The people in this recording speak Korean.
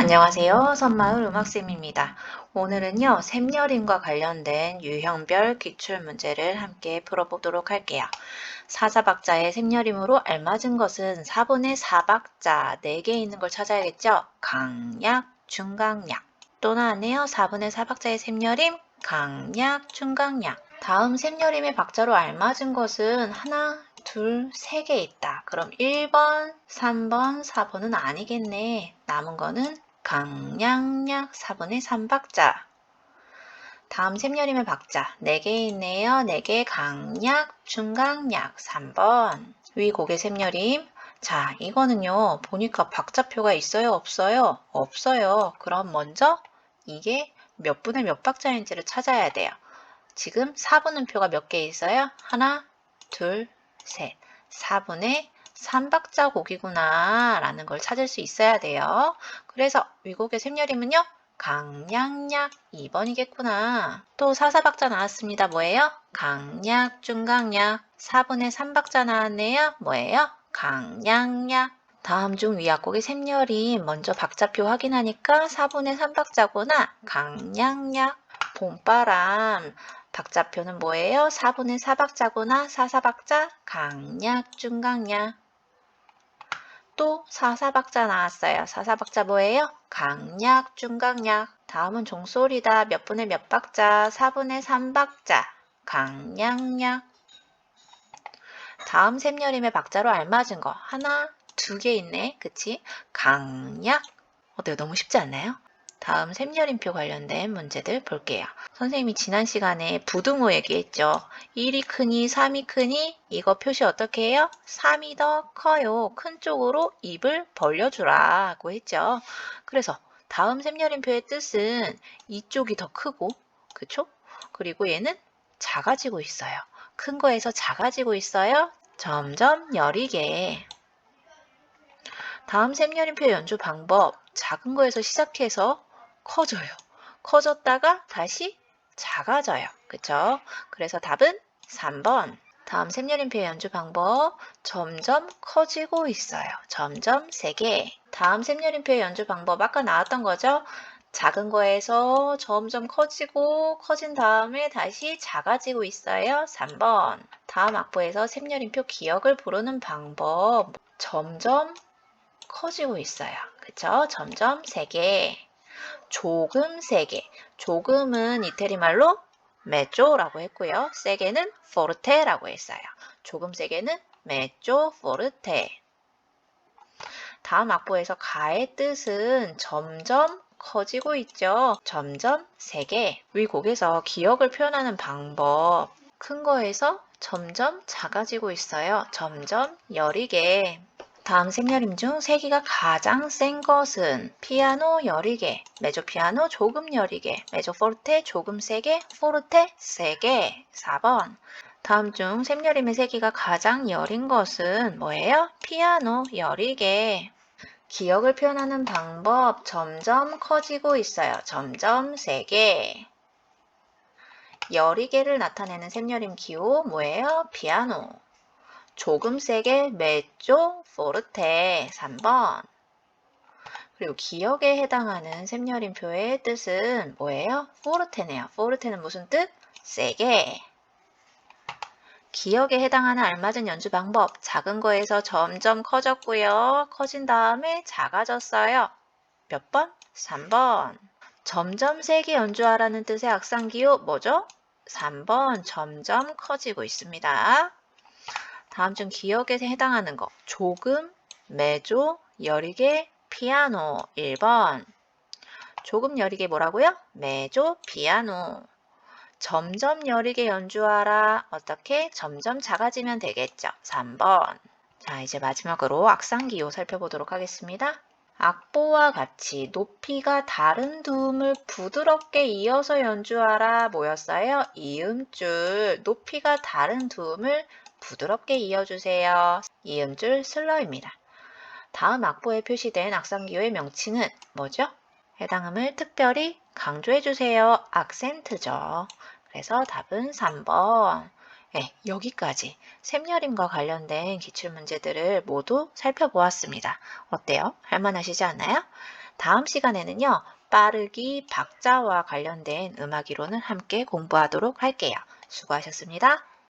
안녕하세요. 선마을 음악쌤입니다. 오늘은요, 샘여림과 관련된 유형별 기출 문제를 함께 풀어보도록 할게요. 사사박자의 샘여림으로 알맞은 것은 4분의 4박자 4개 있는 걸 찾아야겠죠? 강약, 중강약. 또 나왔네요. 4분의 4박자의 샘여림, 강약, 중강약. 다음 샘여림의 박자로 알맞은 것은 하나, 둘, 세 개 있다. 그럼 1번, 3번, 4번은 아니겠네. 남은 거는 강량약 4분의 3박자. 다음 샘여림의 박자 4개 있네요. 4개 강약, 중강약 3번. 위 고개 샘여림. 자, 이거는요. 보니까 박자표가 있어요? 없어요? 없어요. 그럼 먼저 이게 몇 분의 몇 박자인지를 찾아야 돼요. 지금 4분음표가 몇 개 있어요? 하나, 둘, 셋. 4분의 3박자 곡이구나 라는 걸 찾을 수 있어야 돼요. 그래서 위곡의 샘여림은요. 강약약 2번이겠구나. 또 사사박자 나왔습니다. 뭐예요? 강약, 중강약. 4분의 3박자 나왔네요. 뭐예요? 강약약. 다음 중 위약곡의 샘여림 먼저 박자표 확인하니까 4분의 3박자구나. 강약약. 봄바람. 박자표는 뭐예요? 4분의 4박자구나. 사사박자. 강약, 중강약. 또 사사박자 나왔어요. 사사박자 뭐예요? 강약, 중강약. 다음은 종소리다. 몇 분의 몇 박자? 4분의 3박자. 강약약. 다음 샘여림의 박자로 알맞은 거 하나, 두 개 있네. 그치? 강약. 어때요? 너무 쉽지 않나요? 다음 샘여림표 관련된 문제들 볼게요. 선생님이 지난 시간에 부등호 얘기했죠. 1이 크니 3이 크니 이거 표시 어떻게 해요? 3이 더 커요. 큰 쪽으로 입을 벌려주라고 했죠. 그래서 다음 샘여림표의 뜻은 이쪽이 더 크고 그쵸? 그리고 얘는 작아지고 있어요. 큰 거에서 작아지고 있어요. 점점 여리게 다음 샘여림표 연주 방법 작은 거에서 시작해서 커져요. 커졌다가 다시 작아져요. 그쵸? 그래서 답은 3번. 다음 샘여림표 연주 방법 점점 커지고 있어요. 점점 세게. 다음 샘여림표 연주 방법 아까 나왔던 거죠? 작은 거에서 점점 커지고 커진 다음에 다시 작아지고 있어요. 3번. 다음 악보에서 샘여림표 기억을 부르는 방법 점점 커지고 있어요. 그쵸? 점점 세게. 조금 세게. 조금은 이태리 말로 메조라고 했고요. 세게는 포르테라고 했어요. 조금 세게는 메조 포르테. 다음 악보에서 가의 뜻은 점점 커지고 있죠. 점점 세게. 위 곡에서 기억을 표현하는 방법. 큰 거에서 점점 작아지고 있어요. 점점 여리게. 다음 생여림 중 세기가 가장 센 것은 피아노 여리게, 메조 피아노 조금 여리게, 메조 포르테 조금 세게, 포르테 세게. 4번. 다음 중 샘여림의 세기가 가장 여린 것은 뭐예요? 피아노 여리게. 기억을 표현하는 방법 점점 커지고 있어요. 점점 세게. 여리게를 나타내는 샘여림 기호 뭐예요? 피아노. 조금 세게 메조 포르테 3번 그리고 기억에 해당하는 샘여림표의 뜻은 뭐예요? 포르테네요. 포르테는 무슨 뜻? 세게 기억에 해당하는 알맞은 연주 방법 작은 거에서 점점 커졌고요. 커진 다음에 작아졌어요. 몇 번? 3번 점점 세게 연주하라는 뜻의 악상 기호 뭐죠? 3번 점점 커지고 있습니다. 다음 중 기억에 해당하는 거 조금, 메조, 여리게, 피아노 1번 조금 여리게 뭐라고요? 메조, 피아노 점점 여리게 연주하라. 어떻게? 점점 작아지면 되겠죠. 3번 자 이제 마지막으로 악상기호 살펴보도록 하겠습니다. 악보와 같이 높이가 다른 두 음을 부드럽게 이어서 연주하라 뭐였어요? 이음줄 높이가 다른 두 음을 부드럽게 이어주세요. 이음줄 슬러입니다. 다음 악보에 표시된 악상기호의 명칭은 뭐죠? 해당 음을 특별히 강조해주세요. 악센트죠. 그래서 답은 3번. 네, 여기까지 샘여림과 관련된 기출문제들을 모두 살펴보았습니다. 어때요? 할만하시지 않나요? 다음 시간에는요. 빠르기 박자와 관련된 음악 이론을 함께 공부하도록 할게요. 수고하셨습니다.